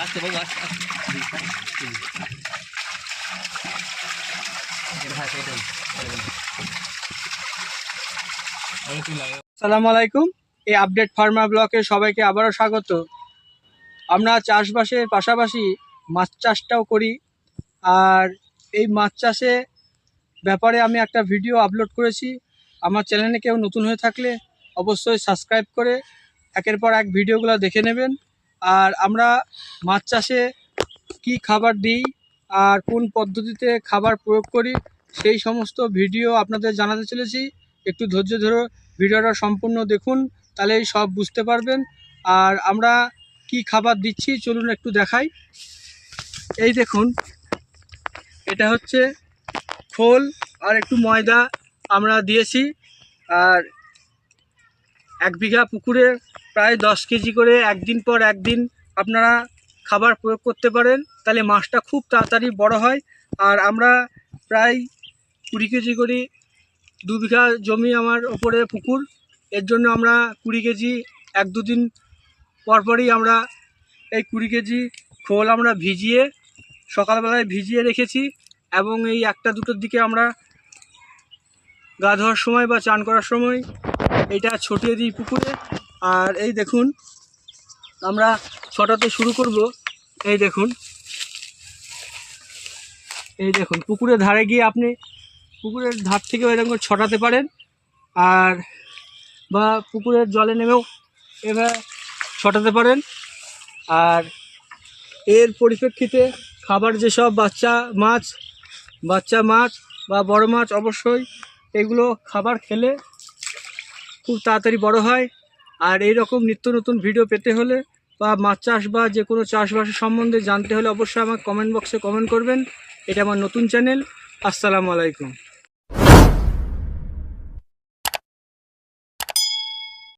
আস্তে বাবু সালাম আলাইকুম, এই আপডেট ফার্মার ব্লকে সবাইকে আবারও স্বাগত। আমরা চাষবাসের পাশাপাশি মাছ চাষটাও করি। আর এই মাছ চাষে ব্যাপারে আমি একটা ভিডিও আপলোড করেছি। আমার চ্যানেলে কেউ নতুন হয়ে থাকলে অবশ্যই সাবস্ক্রাইব করে একের পর এক ভিডিওগুলো দেখে নেবেন। আর আমরা মাছ চাষে কি খাবার দিই আর কোন পদ্ধতিতে খাবার প্রয়োগ করি, সেই সমস্ত ভিডিও আপনাদের জানাতে চলেছি। একটু ধৈর্য ধরে, ভিডিওটা সম্পূর্ণ দেখুন, তাহলেই সব বুঝতে পারবেন। আর আমরা কি খাবার দিচ্ছি, চলুন একটু দেখাই। এই দেখুন, এটা হচ্ছে খোল আর একটু ময়দা আমরা দিয়েছি। আর এক বিঘা পুকুরে প্রায় দশ কেজি করে একদিন পর একদিন আপনারা খাবার প্রয়োগ করতে পারেন। তাহলে মাছটা খুব তাড়াতাড়ি বড় হয়। আর আমরা প্রায় কুড়ি কেজি করি দু বিঘা জমি আমার ওপরে পুকুর। এর জন্য আমরা কুড়ি কেজি এক দুদিন পরপরই আমরা এই কুড়ি কেজি খোল আমরা ভিজিয়ে, সকালবেলায় ভিজিয়ে রেখেছি এবং এই একটা দুটোর দিকে আমরা গা ধোয়ার সময় বা চান করার সময় এটা ছটিয়ে দিই পুকুরে। আর এই দেখুন, আমরা ছটাতে শুরু করব। এই দেখুন এই দেখুন, পুকুরের ধারে গিয়ে আপনি পুকুরের ধার থেকে এরকম করে ছটাতে পারেন। আর বা পুকুরের জলে নেমেও এবার ছটাতে পারেন। আর এর পরিপ্রেক্ষিতে খাবার যেসব বাচ্চা মাছ বাচ্চা মাছ বা বড় মাছ অবশ্যই এগুলো খাবার খেলে খুব তাড়াতাড়ি বড় হয়। আর এই রকম নিত্য নতুন ভিডিও পেতে হলে বা মাছ চাষ বা যে কোনো চাষবাসের সম্বন্ধে জানতে হলে অবশ্যই আমার কমেন্ট বক্সে কমেন্ট করবেন। এটা আমার নতুন চ্যানেল আসসালামু আলাইকুম।